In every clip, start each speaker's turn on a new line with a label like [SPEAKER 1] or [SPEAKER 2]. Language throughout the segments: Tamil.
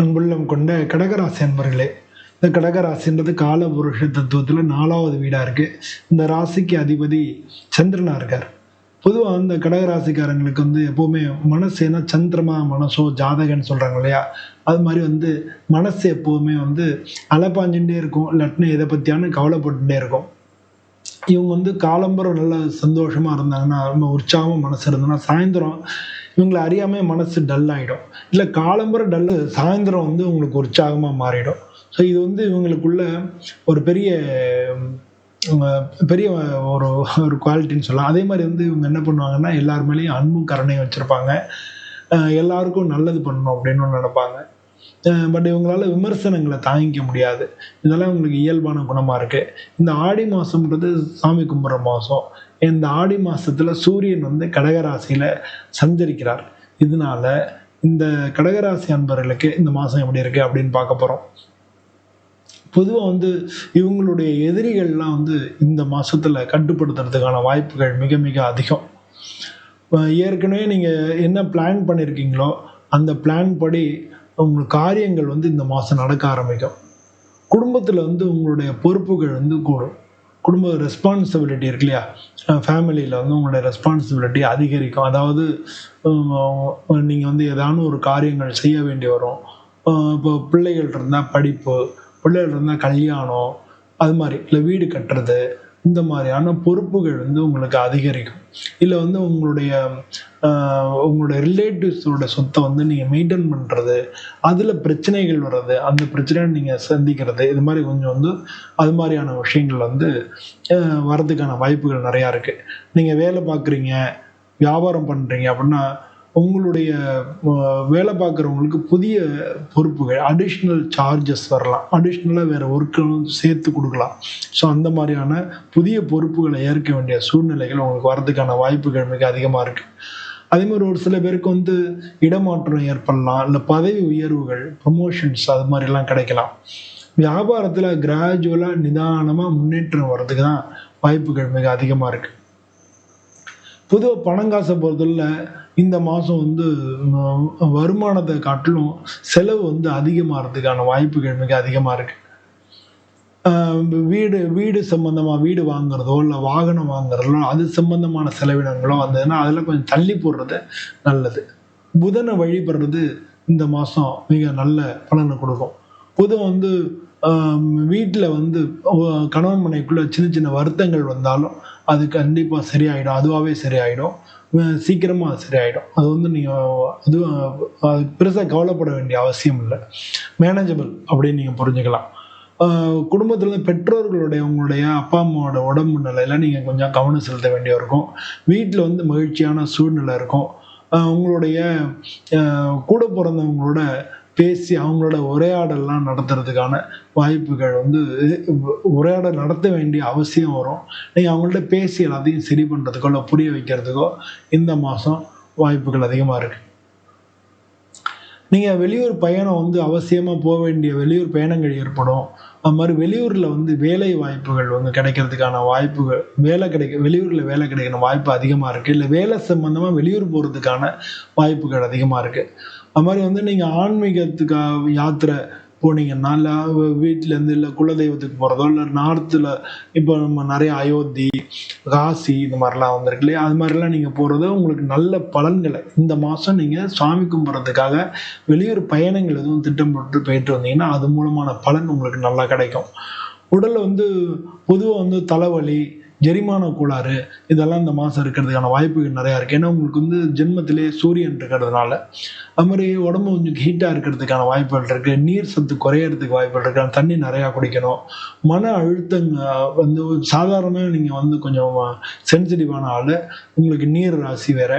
[SPEAKER 1] அன்புள்ளம் கொண்ட கடகராசி அன்பர்களே இந்த கடகராசின்றது கால புருஷ தத்துவத்தில் நாலாவது வீடாக இருக்குது இந்த ராசிக்கு அதிபதி சந்திரனாக இருக்கார். பொதுவாக இந்த கடகராசிக்காரங்களுக்கு வந்து எப்போவுமே மனசு ஏன்னா சந்திரமா மனசோ ஜாதகன்னு சொல்கிறாங்க இல்லையா? அது மாதிரி வந்து மனசு எப்போவுமே வந்து அலைப்பாஞ்சுட்டே இருக்கும். இல்லாட்டினா எதை பற்றியான கவலைப்பட்டுட்டே இருக்கும். இவங்க வந்து காலம்பரம் நல்ல சந்தோஷமாக இருந்தாங்கன்னா ரொம்ப உற்சாகமாக மனசு இருந்ததுன்னா சாயந்தரம் இவங்களை அறியாமல் மனசு டல் ஆகிடும் இல்லை காலம்பரம் டல் சாயந்தரம் வந்து உங்களுக்கு உற்சாகமாக மாறிடும். ஸோ இது வந்து இவங்களுக்குள்ள ஒரு பெரிய பெரிய ஒரு ஒரு குவாலிட்டின்னு சொல்லலாம். அதே மாதிரி வந்து இவங்க என்ன பண்ணுவாங்கன்னா எல்லார் மேலேயும் அன்பும் கருணையும் வச்சுருப்பாங்க. எல்லாருக்கும் நல்லது பண்ணணும் அப்படின்னு நினைப்பாங்க. பட் இவங்களால விமர்சனங்களை தாங்கிக்க முடியாது. இதெல்லாம் உங்களுக்கு இயல்பான குணமாக இருக்குது இந்த ஆடி மாதம்ன்றது சாமி கும்பிட்ற மாதம் இந்த ஆடி மாசத்துல சூரியன் வந்து கடகராசியில் சஞ்சரிக்கிறார். இதனால இந்த கடகராசி அன்பர்களுக்கு இந்த மாதம் எப்படி இருக்குது அப்படின்னு பார்க்க போகிறோம் பொதுவாக வந்து இவங்களுடைய எதிரிகள்லாம் வந்து இந்த மாசத்துல கட்டுப்படுத்துறதுக்கான வாய்ப்புகள் மிக மிக அதிகம். ஏற்கனவே நீங்கள் என்ன பிளான் பண்ணியிருக்கீங்களோ அந்த பிளான் படி உங்களுக்கு காரியங்கள் வந்து இந்த மாதம் நடக்க ஆரம்பிக்கும். குடும்பத்தில் வந்து உங்களுடைய பொறுப்புகள் வந்து கூடும். குடும்ப ரெஸ்பான்சிபிலிட்டி இருக்கு இல்லையா? ஃபேமிலியில் வந்து உங்களுடைய ரெஸ்பான்சிபிலிட்டி அதிகரிக்கும். அதாவது நீங்கள் வந்து ஏதான ஒரு காரியங்கள் செய்ய வேண்டி வரும். இப்போ பிள்ளைகள் இருந்தால் படிப்பு பிள்ளைகள் இருந்தால் கல்யாணம் அது மாதிரி. இல்லை வீடு கட்டுறது இந்த மாதிரியான பொறுப்புகள் வந்து உங்களுக்கு அதிகரிக்கும். இல்லை வந்து உங்களுடைய உங்களுடைய ரிலேட்டிவ்ஸோட சொத்தை வந்து நீங்கள் மெயின்டைன் பண்ணுறது அதில் பிரச்சனைகள் வர்றது அந்த பிரச்சனையை நீங்கள் சந்திக்கிறது இது மாதிரி கொஞ்சம் வந்து அது மாதிரியான விஷயங்கள் வந்து வர்றதுக்கான வாய்ப்புகள் நிறையா இருக்குது நீங்கள் வேலை பார்க்குறீங்க வியாபாரம் பண்ணுறீங்க அப்படின்னா உங்களுடைய வேலை பார்க்குறவங்களுக்கு புதிய பொறுப்புகள் அடிஷ்னல் சார்ஜஸ் வரலாம். அடிஷ்னலாக வேறு ஒர்க்கும் சேர்த்து கொடுக்கலாம். ஸோ அந்த மாதிரியான புதிய பொறுப்புகளை ஏற்க வேண்டிய சூழ்நிலைகள் உங்களுக்கு வரதுக்கான வாய்ப்புகள் மிக அதிகமாக இருக்குது அதே மாதிரி ஒரு சில பேருக்கு வந்து இடமாற்றம் ஏற்படலாம் இல்லை பதவி உயர்வுகள் ப்ரொமோஷன்ஸ் அது மாதிரிலாம் கிடைக்கலாம். வியாபாரத்தில் கிராஜுவலாக நிதானமாக முன்னேற்றம் வர்றதுக்கு தான் வாய்ப்புகள் மிக அதிகமாக இருக்குது பொதுவாக பணம் காசை பொறுத்தவரை இந்த மாதம் வந்து வருமானத்தை காட்டிலும் செலவு வந்து அதிகமாகிறதுக்கான வாய்ப்புகள் மிக அதிகமாக இருக்குது வீடு வீடு சம்பந்தமாக வீடு வாங்குறதோ இல்லை வாகனம் வாங்குறதோ அது சம்பந்தமான செலவினங்களோ வந்ததுன்னா அதில் கொஞ்சம் தள்ளி போடுறது நல்லது. புதனை வழிபடுறது இந்த மாதம் மிக நல்ல பலனை கொடுக்கும். புதன் வந்து வீட்டில் வந்து கணவன் மனைக்குள்ளே சின்ன சின்ன வருத்தங்கள் வந்தாலும் அது கண்டிப்பாக சரியாயிடும். அதுவாகவே சரியாயிடும். சீக்கிரமாக அது சரியாயிடும் அது வந்து நீங்கள் அது அது பெருசாக கவலைப்பட வேண்டிய அவசியம் இல்லை. மேனேஜபிள் அப்படின்னு நீங்கள் புரிஞ்சுக்கலாம். குடும்பத்தில் இருந்து பெற்றோர்களுடைய உங்களுடைய அப்பா அம்மாவோட உடம்பு நிலையெல்லாம் நீங்கள் கொஞ்சம் கவனம் செலுத்த வேண்டிய இருக்கும். வீட்டில் வந்து மகிழ்ச்சியான சூழ்நிலை இருக்கும். உங்களுடைய கூட பிறந்தவங்களோட பேசி அவங்களோட உரையாடல்லாம் நடத்துறதுக்கான வாய்ப்புகள் வந்து உரையாடல் நடத்த வேண்டிய அவசியம் வரும். நீங்கள் அவங்கள்ட்ட பேசி எல்லாத்தையும் சரி பண்ணுறதுக்கோ இல்லை புரிய வைக்கிறதுக்கோ இந்த மாதம் வாய்ப்புகள் அதிகமாக இருக்குது நீங்கள் வெளியூர் பயணம் வந்து அவசியமாக போக வேண்டிய வெளியூர் பயணங்கள் ஏற்படும். அது மாதிரி வெளியூரில் வந்து வேலை வாய்ப்புகள் வந்து கிடைக்கிறதுக்கான வாய்ப்புகள் வேலை கிடைக்க வெளியூரில் வேலை கிடைக்கிற வாய்ப்பு அதிகமாக இருக்குது இல்லை வேலை சம்மந்தமாக வெளியூர் போகிறதுக்கான வாய்ப்புகள் அதிகமாக இருக்குது அது மாதிரி வந்து நீங்கள் ஆன்மீகத்துக்காக யாத்திரை போனீங்கன்னா இல்லை வீட்டிலேருந்து இல்லை குலதெய்வத்துக்கு போகிறதோ இல்லை நார்த்தில் இப்போ நம்ம நிறைய அயோத்தி காசி இந்த மாதிரிலாம் வந்திருக்கு இல்லையா? அது மாதிரிலாம் நீங்கள் போகிறது உங்களுக்கு நல்ல பலன்களை இந்த மாதம் நீங்கள் சாமி கும்பிட்றதுக்காக வெளியூர் பயணங்கள் எதுவும் திட்டம் போட்டு போயிட்டு வந்தீங்கன்னா அது மூலமான பலன் உங்களுக்கு நல்லா கிடைக்கும். உடலில் வந்து பொதுவாக வந்து தலைவலி ஜெரிமான கோளாறு இதெல்லாம் இந்த மாதம் இருக்கிறதுக்கான வாய்ப்புகள் நிறையா இருக்குது ஏன்னா உங்களுக்கு வந்து ஜென்மத்திலே சூரியன் இருக்கிறதுனால அது மாதிரி உடம்பு கொஞ்சம் ஹீட்டாக இருக்கிறதுக்கான வாய்ப்புகள் இருக்குது நீர் சத்து குறையறதுக்கு வாய்ப்புகள் இருக்குது தண்ணி நிறையா குடிக்கணும். மன அழுத்தங்க வந்து சாதாரணமாக நீங்கள் வந்து கொஞ்சம் சென்சிட்டிவான ஆள் உங்களுக்கு நீர் ராசி வேற.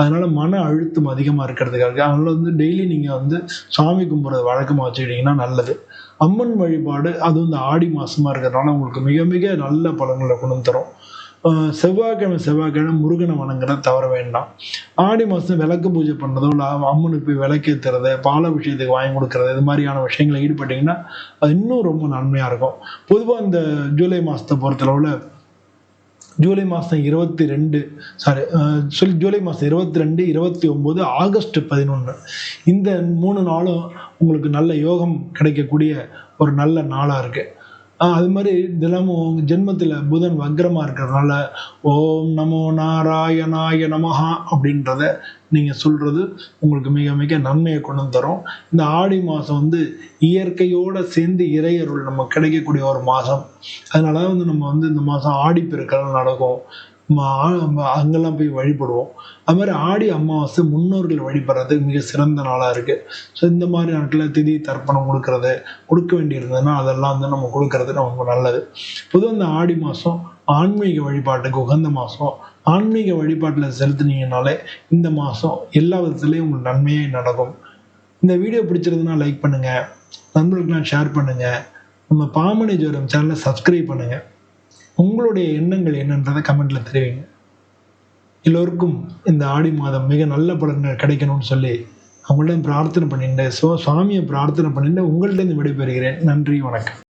[SPEAKER 1] அதனால மன அழுத்தம் அதிகமாக இருக்கிறதுக்காக அதனால வந்து டெய்லி நீங்கள் வந்து சாமி கும்பிட்றது வழக்கமாக வச்சுக்கிட்டிங்கன்னா நல்லது. அம்மன் வழிபாடு அது இந்த ஆடி மாசமா இருக்கிறதுனால உங்களுக்கு மிக மிக நல்ல பலன்களை கொண்டு தரும். செவ்வாய்க்கிழமை செவ்வாய்க்கிழமை முருகனை வணங்குறத தவற வேண்டாம். ஆடி மாதம் விளக்கு பூஜை பண்ணுறதோ இல்லை அம்மனுக்கு போய் விளக்கேற்றுறது பால விஷயத்துக்கு வாங்கி கொடுக்கறது இது மாதிரியான விஷயங்களை ஈடுபட்டிங்கன்னா அது இன்னும் ரொம்ப நன்மையாக இருக்கும். பொதுவாக இந்த ஜூலை மாதத்தை பொறுத்தளவில் ஜூலை மாதம் இருபத்தி ரெண்டு சாரி சொல்லி ஜூலை மாதம் இருபத்தி ரெண்டு இருபத்தி ஒம்பது ஆகஸ்ட் பதினொன்று இந்த மூணு நாளும் உங்களுக்கு நல்ல யோகம் கிடைக்கக்கூடிய ஒரு நல்ல நாளாக இருக்குது அது மாதிரி தினமும் ஜென்மத்தில் புதன் வக்ரமாக இருக்கிறதுனால ஓம் நமோ நாராயணாய நமஹா அப்படின்றத நீங்கள் சொல்கிறது உங்களுக்கு மிக மிக நன்மையை கொண்டு வந்து தரும். இந்த ஆடி மாதம் வந்து இயற்கையோடு சேர்ந்து இறையருள் நம்ம கிடைக்கக்கூடிய ஒரு மாதம் அதனால வந்து நம்ம வந்து இந்த மாதம் ஆடிப்பெருக்கெல்லாம் நடக்கும். அங்கெல்லாம் போய் வழிபடுவோம். அது மாதிரி ஆடி அமாவாசை முன்னோர்கள் வழிபடுறதுக்கு மிக சிறந்த நாளாக இருக்குது ஸோ இந்த மாதிரி நாட்டில் திதி தர்ப்பணம் கொடுக்கறது கொடுக்க வேண்டியிருந்ததுன்னா அதெல்லாம் வந்து நம்ம கொடுக்கறது ரொம்ப நல்லது. பொதுவாக இந்த ஆடி மாதம் ஆன்மீக வழிபாட்டுக்கு உகந்த மாதம் ஆன்மீக வழிபாட்டில் செலுத்தினீங்கனாலே இந்த மாதம் எல்லா விதத்துலேயும் உங்களுக்கு நன்மையே நடக்கும். இந்த வீடியோ பிடிச்சிருந்ததுன்னா லைக் பண்ணுங்கள் நண்பர்களுக்கெல்லாம் ஷேர் பண்ணுங்கள் நம்ம பாமணி ஜோரம் சேனலை சப்ஸ்கிரைப் பண்ணுங்கள் உங்களுடைய எண்ணங்கள் என்னன்றதை கமெண்ட்ல தெரிவிங்க. எல்லோருக்கும் இந்த ஆடி மாதம் மிக நல்ல பலன்கள் கிடைக்கணும்னு சொல்லி அவங்கள்ட்ட பிரார்த்தனை பண்ணிட்டு ஸோ சுவாமியை பிரார்த்தனை பண்ணிட்டு உங்கள்கிட்ட இருந்து விடைபெறுகிறேன். நன்றி வணக்கம்.